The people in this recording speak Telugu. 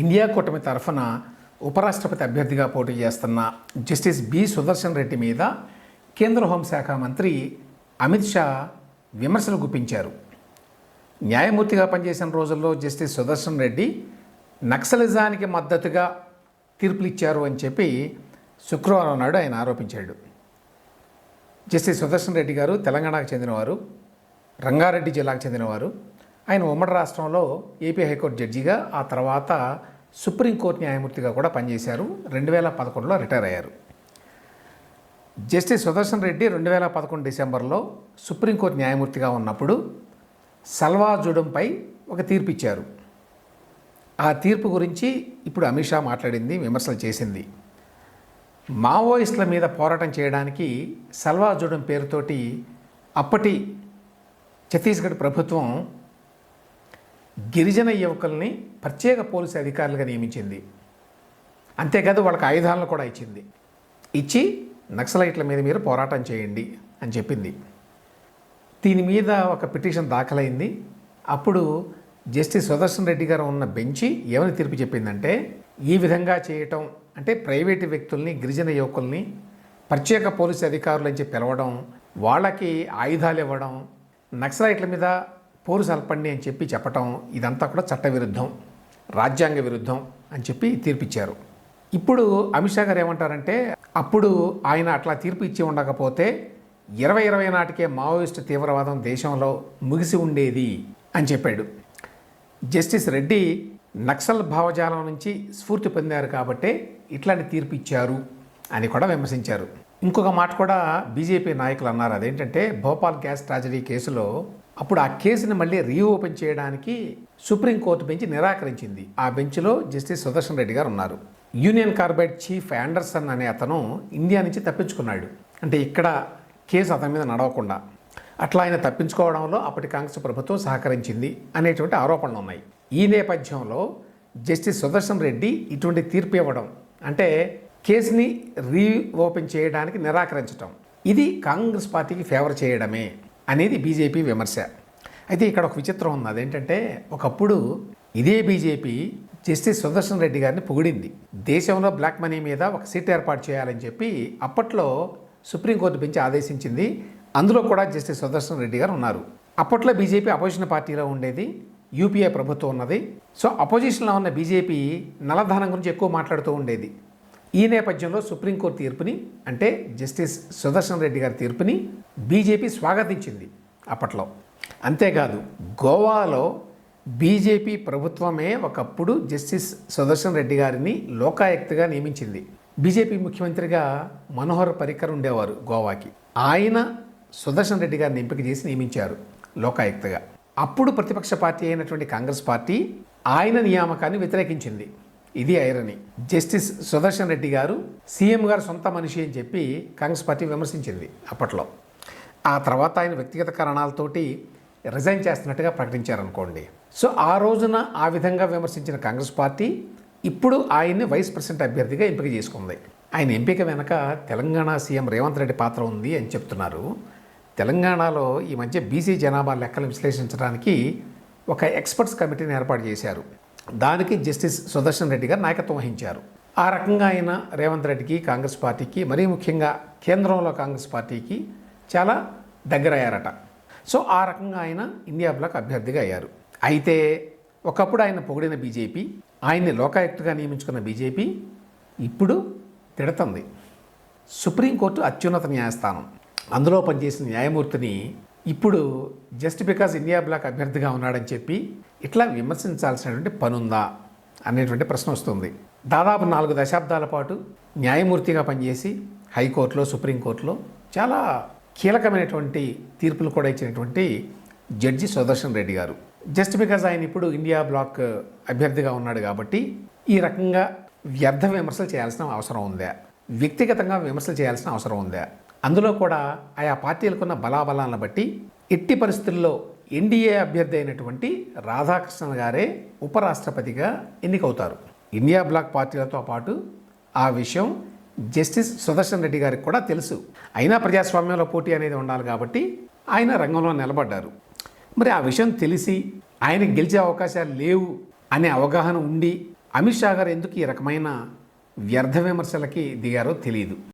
ఇండియా కూటమి తరఫున ఉపరాష్ట్రపతి అభ్యర్థిగా పోటీ చేస్తున్న జస్టిస్ బి సుదర్శన్ రెడ్డి మీద కేంద్ర హోంశాఖ మంత్రి అమిత్ షా విమర్శలు గుప్పించారు. న్యాయమూర్తిగా పనిచేసిన రోజుల్లో జస్టిస్ సుదర్శన్ రెడ్డి నక్సలిజానికి మద్దతుగా తీర్పులు ఇచ్చారు అని చెప్పి శుక్రవారం నాడు ఆయన ఆరోపించాడు. జస్టిస్ సుదర్శన్ రెడ్డి గారు తెలంగాణకు చెందినవారు రంగారెడ్డి జిల్లాకు చెందినవారు ఆయన ఉమ్మడి రాష్ట్రంలో ఏపీ హైకోర్టు జడ్జిగా ఆ తర్వాత సుప్రీంకోర్టు న్యాయమూర్తిగా కూడా పనిచేశారు. రెండు వేల పదకొండులో రిటైర్ అయ్యారు. జస్టిస్ సుదర్శన్ రెడ్డి రెండు వేల పదకొండు డిసెంబర్లో సుప్రీంకోర్టు న్యాయమూర్తిగా ఉన్నప్పుడు సల్వా జుడంపై ఒక తీర్పు ఇచ్చారు ఆ తీర్పు గురించి ఇప్పుడు అమిత్ షా మాట్లాడింది విమర్శలు చేసింది. మావోయిస్టుల మీద పోరాటం చేయడానికి సల్వా జుడం పేరుతోటి అప్పటి ఛత్తీస్గఢ్ ప్రభుత్వం గిరిజన యువకుల్ని ప్రత్యేక పోలీసు అధికారులుగా నియమించింది. అంతేకాదు వాళ్ళకి ఆయుధాలను కూడా ఇచ్చింది. ఇచ్చి నక్సలైట్ల మీద మీరు పోరాటం చేయండి అని చెప్పింది. దీని మీద ఒక పిటిషన్ దాఖలైంది. అప్పుడు జస్టిస్ సుదర్శన్ రెడ్డి గారు ఉన్న బెంచి ఏమని తీర్పు చెప్పిందంటే ఈ విధంగా చేయటం అంటే ప్రైవేటు వ్యక్తుల్ని గిరిజన యువకుల్ని ప్రత్యేక పోలీసు అధికారులు అని చెప్పి పిలవడం వాళ్ళకి ఆయుధాలు ఇవ్వడం నక్సలైట్ల మీద పోరు సల్పండి అని చెప్పి చెప్పటం ఇదంతా కూడా చట్టవిరుద్ధం రాజ్యాంగ విరుద్ధం అని చెప్పి తీర్పిచ్చారు. ఇప్పుడు అమిత్ షా గారు ఏమంటారంటే అప్పుడు ఆయన అట్లా తీర్పు ఇచ్చి ఉండకపోతే ఇరవై ఇరవై నాటికే మావోయిస్టు తీవ్రవాదం దేశంలో ముగిసి ఉండేది అని చెప్పాడు. జస్టిస్ రెడ్డి నక్సల్ భావజాలం నుంచి స్ఫూర్తి పొందారు కాబట్టే ఇట్లాంటి తీర్పు ఇచ్చారు అని కూడా విమర్శించారు. ఇంకొక మాట కూడా బీజేపీ నాయకులు అన్నారు. అదేంటంటే భోపాల్ గ్యాస్ ట్రాజడీ కేసులో అప్పుడు ఆ కేసుని మళ్ళీ రీఓపెన్ చేయడానికి సుప్రీంకోర్టు బెంచ్ నిరాకరించింది. ఆ బెంచ్లో జస్టిస్ సుదర్శన్ రెడ్డి గారు ఉన్నారు. యూనియన్ కార్బైడ్ చీఫ్ యాండర్సన్ అనే అతను ఇండియా నుంచి తప్పించుకున్నాడు. అంటే ఇక్కడ కేసు అతని మీద నడవకుండా. అట్లా ఆయన తప్పించుకోవడంలో అప్పటి కాంగ్రెస్ ప్రభుత్వం సహకరించింది అనేటువంటి ఆరోపణలు ఉన్నాయి. ఈ నేపథ్యంలో జస్టిస్ సుదర్శన్ రెడ్డి ఇటువంటి తీర్పు ఇవ్వడం అంటే కేసుని రీఓపెన్ చేయడానికి నిరాకరించడం ఇది కాంగ్రెస్ పార్టీకి ఫేవర్ చేయడమే. అనేది బీజేపీ విమర్శ. అయితే ఇక్కడ ఒక విచిత్రం ఉంది. అదేంటంటే ఒకప్పుడు ఇదే బీజేపీ జస్టిస్ సుదర్శన్ రెడ్డి గారిని పొగిడింది. దేశంలో బ్లాక్ మనీ మీద ఒక సీట్ ఏర్పాటు చేయాలని చెప్పి అప్పట్లో సుప్రీంకోర్టు బెంచ్ ఆదేశించింది. అందులో కూడా జస్టిస్ సుదర్శన్ రెడ్డి గారు ఉన్నారు. అప్పట్లో బీజేపీ అపోజిషన్ పార్టీలో ఉండేది యూపీఏ ప్రభుత్వం ఉన్నది. సో అపోజిషన్లో ఉన్న బీజేపీ నల్లధనం గురించి ఎక్కువ మాట్లాడుతూ ఉండేది. ఈ నేపథ్యంలో సుప్రీంకోర్టు తీర్పుని అంటే జస్టిస్ సుదర్శన్ రెడ్డి గారి తీర్పుని బీజేపీ స్వాగతించింది అప్పట్లో. అంతేకాదు గోవాలో బీజేపీ ప్రభుత్వమే ఒకప్పుడు జస్టిస్ సుదర్శన్ రెడ్డి గారిని లోకాయుక్తగా నియమించింది. బీజేపీ ముఖ్యమంత్రిగా మనోహర్ పరికర్ ఉండేవారు గోవాకి. ఆయన సుదర్శన్ రెడ్డి గారిని ఎంపిక చేసి నియమించారు లోకాయుక్తగా. అప్పుడు ప్రతిపక్ష పార్టీ అయినటువంటి కాంగ్రెస్ పార్టీ ఆయన నియామకాన్ని వ్యతిరేకించింది. ఇది ఐరని జస్టిస్ సుదర్శన్ రెడ్డి గారు సీఎం గారు సొంత మనిషి అని చెప్పి కాంగ్రెస్ పార్టీ విమర్శించింది అప్పట్లో. ఆ తర్వాత ఆయన వ్యక్తిగత కారణాలతోటి రిజైన్ చేస్తున్నట్టుగా ప్రకటించారనుకోండి. సో ఆ రోజున ఆ విధంగా విమర్శించిన కాంగ్రెస్ పార్టీ ఇప్పుడు ఆయన్ని వైస్ ప్రెసిడెంట్ అభ్యర్థిగా ఎంపిక చేసుకుంది. ఆయన ఎంపిక వెనక తెలంగాణ సీఎం రేవంత్ రెడ్డి పాత్ర ఉంది అని చెప్తున్నారు. తెలంగాణలో ఈ మధ్య బీసీ జనాభా లెక్కలు విశ్లేషించడానికి ఒక ఎక్స్పర్ట్స్ కమిటీని ఏర్పాటు చేశారు. దానికి జస్టిస్ సుదర్శన్ రెడ్డి గారు నాయకత్వం వహించారు. ఆ రకంగా ఆయన రేవంత్ రెడ్డికి కాంగ్రెస్ పార్టీకి మరీ ముఖ్యంగా కేంద్రంలో కాంగ్రెస్ పార్టీకి చాలా దగ్గరయ్యారట. సో ఆ రకంగా ఆయన ఇండియా బ్లాక్ అభ్యర్థిగా అయ్యారు. అయితే ఒకప్పుడు ఆయన పొగిడిన బీజేపీ ఆయన్ని లోకాయుక్తగా నియమించుకున్న బీజేపీ ఇప్పుడు తిడుతుంది. సుప్రీంకోర్టు అత్యున్నత న్యాయస్థానం. అందులో పనిచేసిన న్యాయమూర్తిని ఇప్పుడు జస్ట్ బికాజ్ ఇండియా బ్లాక్ అభ్యర్థిగా ఉన్నాడని చెప్పి ఇట్లా విమర్శించాల్సినటువంటి పనుందా అనేటువంటి ప్రశ్న వస్తుంది. దాదాపు నాలుగు దశాబ్దాల పాటు న్యాయమూర్తిగా పనిచేసి హైకోర్టులో సుప్రీంకోర్టులో చాలా కీలకమైనటువంటి తీర్పులు కూడా ఇచ్చినటువంటి జడ్జి సుదర్శన్ రెడ్డి గారు. జస్ట్ బికాజ్ ఆయన ఇప్పుడు ఇండియా బ్లాక్ అభ్యర్థిగా ఉన్నాడు కాబట్టి ఈ రకంగా వ్యర్థ విమర్శలు చేయాల్సిన అవసరం ఉందా? వ్యక్తిగతంగా విమర్శలు చేయాల్సిన అవసరం ఉందా? అందులో కూడా ఆయా పార్టీలకున్న బలాబలాలను బట్టి ఎట్టి పరిస్థితుల్లో ఎన్డీఏ అభ్యర్థి అయినటువంటి రాధాకృష్ణన్ గారే ఉపరాష్ట్రపతిగా ఎన్నికవుతారు. ఇండియా బ్లాక్ పార్టీలతో పాటు ఆ విషయం జస్టిస్ సుదర్శన్ రెడ్డి గారికి కూడా తెలుసు. అయినా ప్రజాస్వామ్యంలో పోటీ అనేది ఉండాలి కాబట్టి ఆయన రంగంలో నిలబడ్డారు. మరి ఆ విషయం తెలిసి ఆయన గెలిచే అవకాశాలు లేవు అనే అవగాహన ఉండి అమిత్ షా గారు ఎందుకు ఈ రకమైన వ్యర్థ విమర్శలకి దిగారో తెలియదు.